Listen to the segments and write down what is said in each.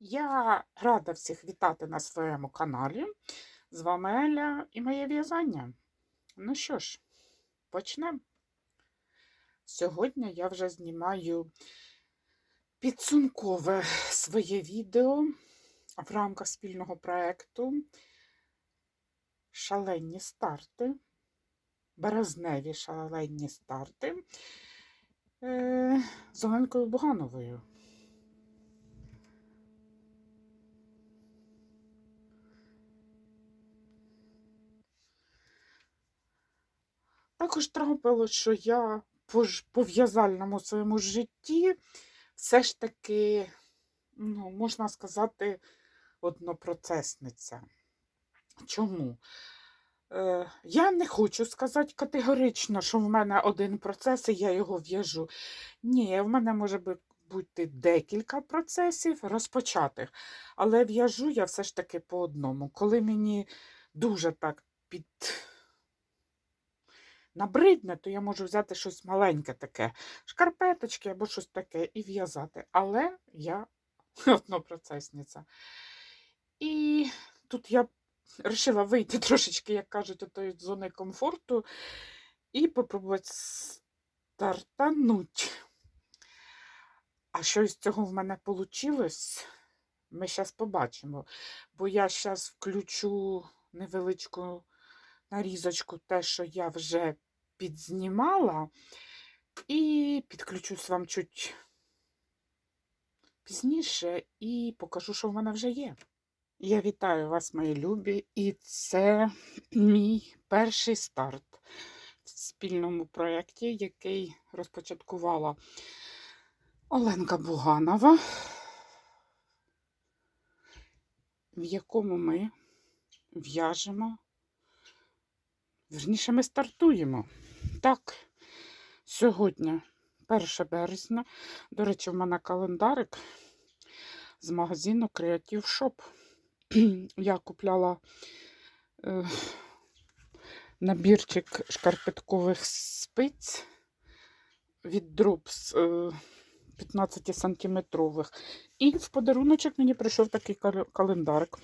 Я рада всіх вітати на своєму каналі. З вами Еля і моє в'язання. Ну що ж, почнемо. Сьогодні я вже знімаю підсумкове своє відео в рамках спільного проєкту Шалені старти, березневі шалені старти е, з Оленкою Бугановою. Також трапилось, що я по, в'язальному своєму житті все ж таки, ну, можна сказати, однопроцесниця. Чому? Е, я не хочу сказати категорично, що в мене один процес і я його в'яжу. Ні, в мене може бути декілька процесів розпочатих, але в'яжу я все ж таки по одному. Коли мені дуже так під набридне, то я можу взяти щось маленьке таке, шкарпеточки або щось таке і в'язати. Але я однопроцесниця. І тут я вирішила вийти трошечки, як кажуть, з тої зони комфорту і попробувати стартануть. А що із цього в мене вийшло, ми зараз побачимо. Бо я зараз включу невеличку нарізочку, те, що я вже підзнімала, і підключусь вам чуть пізніше і покажу, що в мене вже є. Я вітаю вас, мої любі, і це мій перший старт в спільному проєкті, який розпочаткувала Оленка Буганова, в якому ми в'яжемо Вірніше, ми стартуємо. Так, сьогодні 1 березня. До речі, в мене календарик з магазину Creative Shop. Я купляла е, набірчик шкарпеткових спиць від Drops е, 15 сантиметрових. І в подаруночок мені прийшов такий кал- календарик.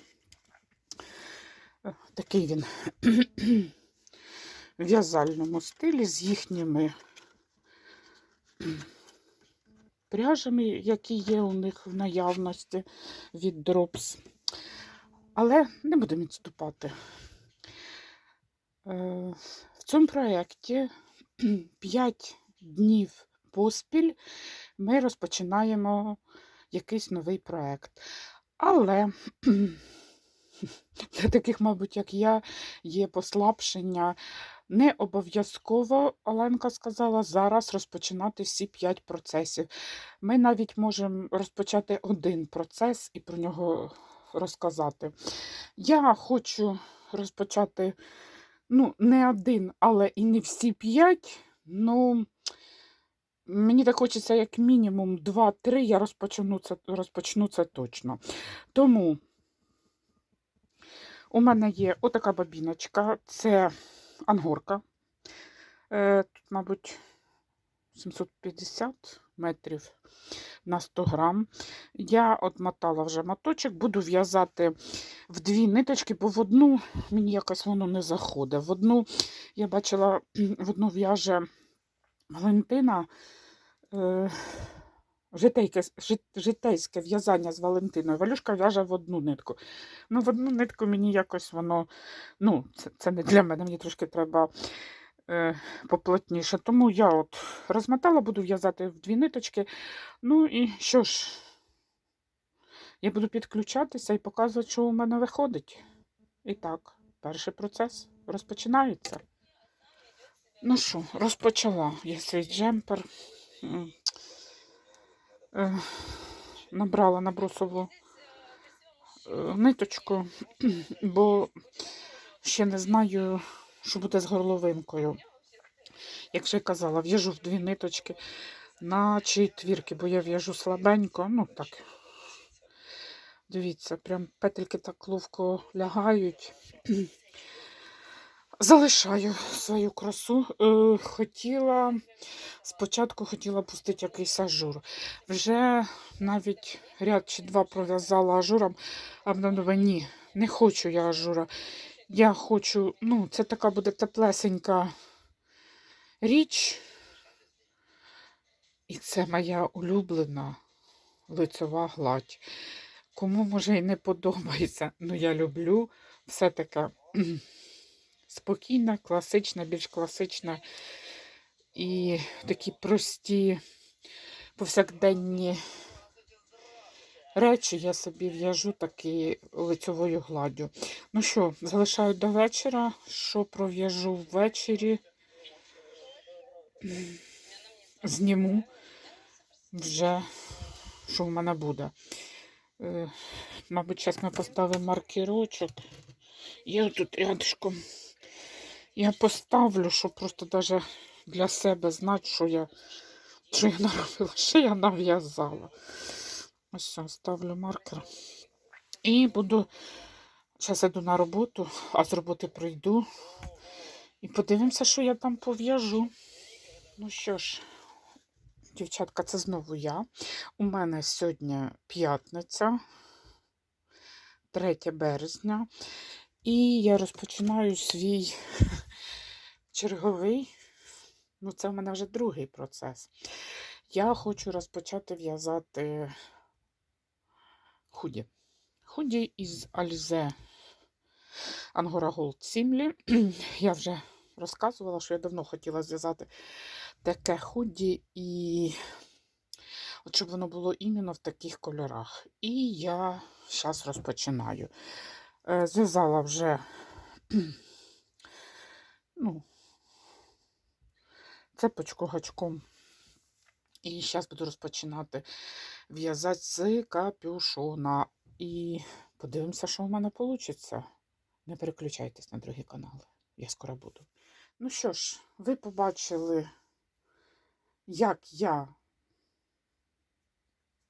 Е, Такий він в'язальному стилі з їхніми пряжами, які є у них в наявності від Drops. Але не будемо відступати. Е, В цьому проєкті 5 днів поспіль ми розпочинаємо якийсь новий проєкт. Але для таких, мабуть, як я, є послабшення. Не обов'язково, Оленка сказала, зараз розпочинати всі 5 процесів. Ми навіть можемо розпочати один процес і про нього розказати. Я хочу розпочати ну, не один, але і не всі 5. Ну, мені так хочеться, як мінімум 2-3, я розпочну це, розпочну це точно. Тому. У мене є отака бабіночка, це ангорка. Е, Тут, мабуть, 750 метрів на 100 грам. Я отмотала вже моточок, буду в'язати в дві ниточки, бо в одну мені якось воно не заходить. В одну я бачила, в одну в'яже Валентина. Е, Житейке, жит- житейське в'язання з Валентиною. Валюшка в'яже в одну нитку. Ну, в одну нитку мені якось воно, ну, це, це не для мене, мені трошки треба е, поплотніше. Тому я от розмотала, буду в'язати в дві ниточки. Ну і що ж, я буду підключатися і показувати, що у мене виходить. І так, перший процес розпочинається. Ну що, розпочала я свій джемпер. Е, Набрала на брусову е, ниточку, бо ще не знаю, що буде з горловинкою. Як вже казала, в'яжу в дві ниточки на четвірки, бо я в'яжу слабенько. Ну так. Дивіться, прям петельки так ловко лягають. Залишаю свою красу. Е, хотіла спочатку хотіла пустити якийсь ажур. Вже навіть ряд чи два пров'язала ажуром, а вона ні, не хочу я ажура. Я хочу, ну, це така буде теплесенька річ. І це моя улюблена лицева гладь. Кому може і не подобається, ну я люблю все таке кхм, спокійне, класичне, більш класичне і такі прості повсякденні речі я собі в'яжу такі лицьовою гладдю. Ну що, залишаю до вечора. Що пров'яжу ввечері? Зніму вже, що в мене буде. Е, Мабуть, зараз ми поставимо маркерочок. Я тут рядышком. Я поставлю, щоб просто даже для себе знати, що я, що я наробила, що я нав'язала. Ось ставлю маркер. І буду. Зараз йду на роботу, а з роботи прийду. І подивимося, що я там пов'яжу. Ну що ж, дівчатка, це знову я. У мене сьогодні п'ятниця, 3 березня. І я розпочинаю свій черговий, ну це в мене вже другий процес. Я хочу розпочати в'язати худі. Худі із Альзе Ангора Голд Сімлі. Я вже розказувала, що я давно хотіла зв'язати таке худі, і от щоб воно було іменно в таких кольорах. І я зараз розпочинаю. Е, Зв'язала вже ну, цепочку гачком. І зараз буду розпочинати в'язати з капюшона. І подивимося, що в мене вийде. Не переключайтесь на другі канали. Я скоро буду. Ну що ж, ви побачили, як я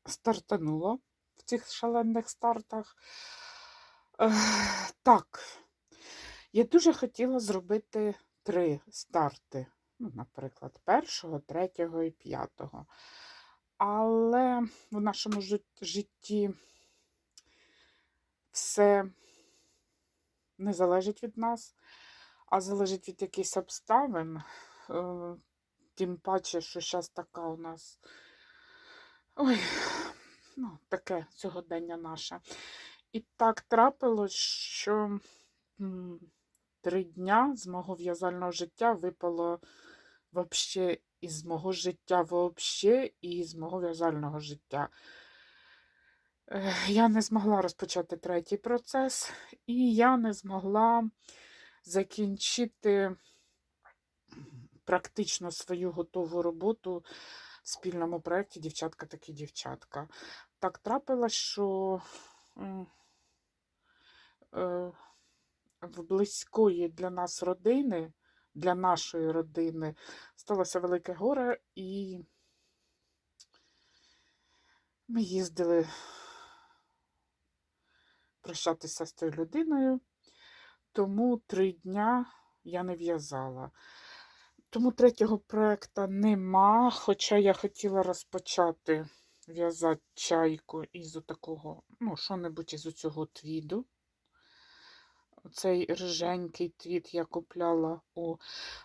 стартанула в цих шалених стартах. Так, я дуже хотіла зробити три старти. Ну, наприклад, першого, третього і п'ятого. Але в нашому житті все не залежить від нас, а залежить від якихось обставин. Е, Тим паче, що зараз така у нас ой, ну, таке сьогодення наше. І так трапилось, що три дня з мого в'язального життя випало вообще із мого життя вообще і з мого в'язального життя. Я не змогла розпочати третій процес, і я не змогла закінчити практично свою готову роботу в спільному проєкті Дівчатка такі дівчатка. Так трапилось, що е, в близької для нас родини, для нашої родини, сталося велике горе, і ми їздили прощатися з тою людиною, тому три дня я не в'язала. Тому третього проєкту нема, хоча я хотіла розпочати в'язати чайку із такого, ну, що-небудь із цього твіду. Цей риженький твіт я купляла у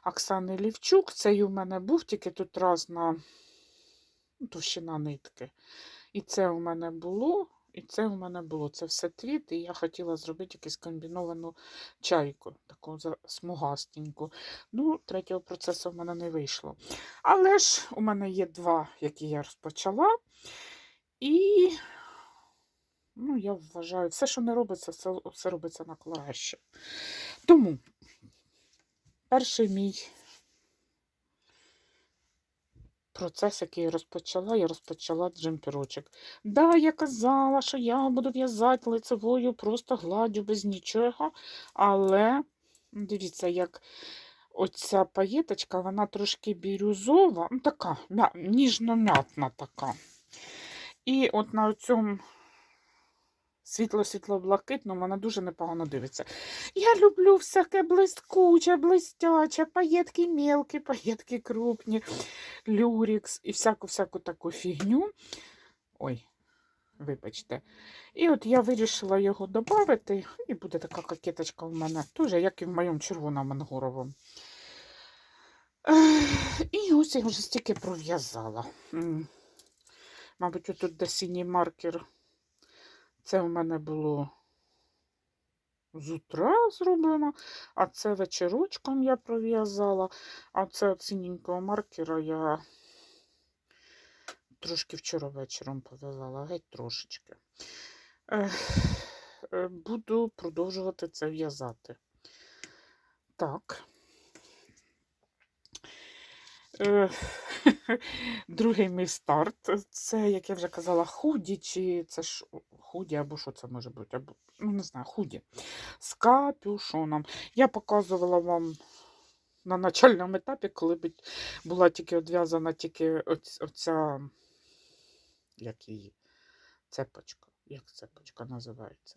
Оксани Лівчук. Цей у мене був тільки тут разна ну, товщина нитки. І це у мене було, і це у мене було. Це все твіт, і я хотіла зробити якусь комбіновану чайку, таку смугастеньку. Ну, третього процесу в мене не вийшло. Але ж у мене є два, які я розпочала. І ну, я вважаю, все, що не робиться, все, все робиться на краще. Тому перший мій процес, який я розпочала, я розпочала джемперочок. Да, я казала, що я буду в'язати лицевою просто гладдю без нічого, але дивіться, як оця паєточка, вона трошки бірюзова, ну така, м'я- ніжно-м'ятна така. І от на цьому світло-світло-блакитну, вона дуже непогано дивиться. Я люблю всяке блискуче, блистяче, паєтки мелкі, паєтки крупні, люрікс і всяку-всяку таку фігню. Ой, вибачте. І от я вирішила його додати, і буде така кокеточка в мене, теж, як і в моєму червоному ангоровому. І ось я вже стільки пров'язала. Мабуть, отут де синій маркер. Це в мене було з утра зроблено, а це вечірочком я пров'язала, а це от синенького маркера я трошки вчора вечором пов'язала, геть трошечки. Е, Буду продовжувати це в'язати. Так. Е, Другий мій старт. Це, як я вже казала, худі, чи це ж худі, або що це може бути, або, ну не знаю, худі. З капюшоном. Я показувала вам на начальному етапі, коли була тільки одв'язана тільки оця, як її, цепочка. Як цепочка називається?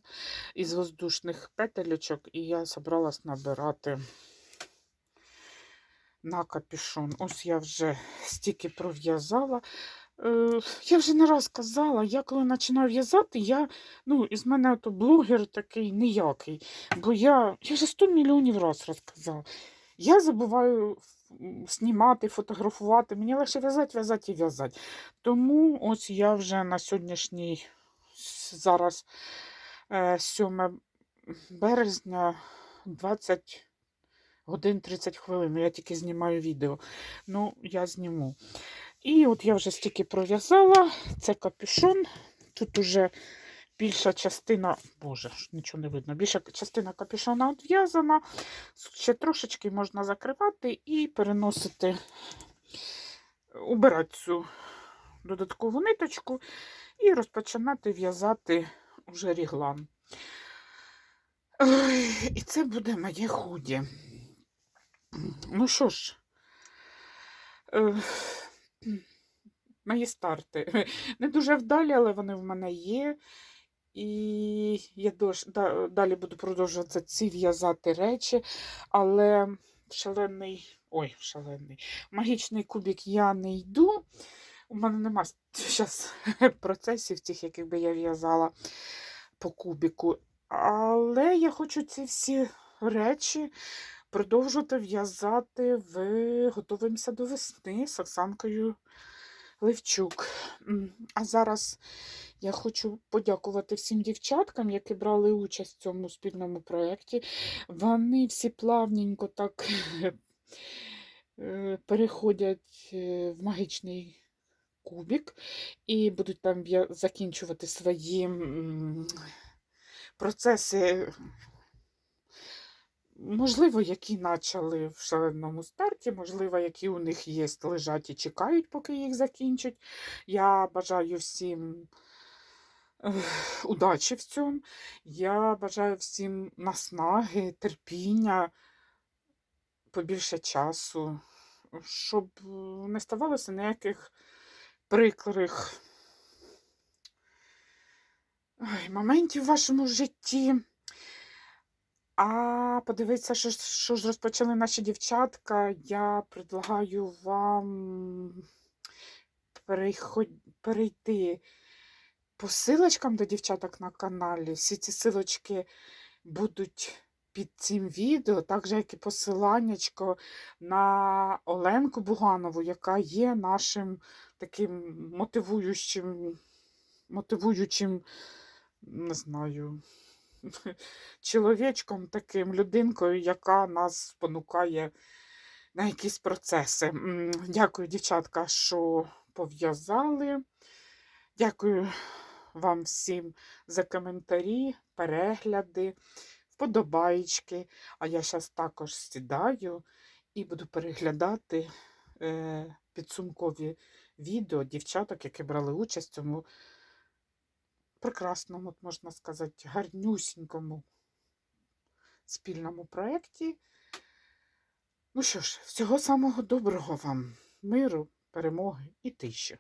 Із воздушних петелечок, і я собралась набирати на капюшон. Ось я вже стільки пров'язала. Е, я вже не раз казала, я коли починаю в'язати, я, ну, із мене то блогер такий ніякий. Бо я, я вже 100 мільйонів раз розказала. Я забуваю знімати, фотографувати. Мені легше в'язати, в'язати і в'язати. Тому ось я вже на сьогоднішній зараз е, 7 березня 20 годин 30 хвилин. Я тільки знімаю відео. Ну, я зніму. І от я вже стільки пров'язала. Це капюшон. Тут уже більша частина, боже, нічого не видно. Більша частина капюшона відв'язана. Ще трошечки можна закривати і переносити, убирати цю додаткову ниточку і розпочинати в'язати уже ріглан. І це буде моє худі. Ну що ж, е, мої старти. Не дуже вдалі, але вони в мене є. І я далі буду продовжувати ці в'язати речі, але шалений, ой, шалений, магічний кубик я не йду. У мене нема зараз процесів тих, яких би я в'язала по кубіку. Але я хочу ці всі речі продовжувати в'язати в Готовимося до весни з Оксанкою Левчук. А зараз я хочу подякувати всім дівчаткам, які брали участь в цьому спільному проєкті. Вони всі плавненько так е, переходять е, в магічний кубік і будуть там закінчувати свої процеси Можливо, які почали в шаленому старті, можливо, які у них є, лежать і чекають, поки їх закінчать. Я бажаю всім удачі в цьому. Я бажаю всім наснаги, терпіння, побільше часу, щоб не ставалося ніяких прикрих моментів в вашому житті. А подивитися, що, що ж розпочали наші дівчатка, я предлагаю вам перейти по силочкам до дівчаток на каналі. Всі ці силочки будуть під цим відео, так же, як і посиланнячко на Оленку Буганову, яка є нашим таким мотивуючим, мотивуючим, не знаю чоловічком таким, людинкою, яка нас спонукає на якісь процеси. Дякую, дівчатка, що пов'язали. Дякую вам всім за коментарі, перегляди, вподобайки. А я зараз також сідаю і буду переглядати е, підсумкові відео дівчаток, які брали участь в цьому прекрасному, можна сказати, гарнюсінькому спільному проєкті. Ну що ж, всього самого доброго вам, миру, перемоги і тиші.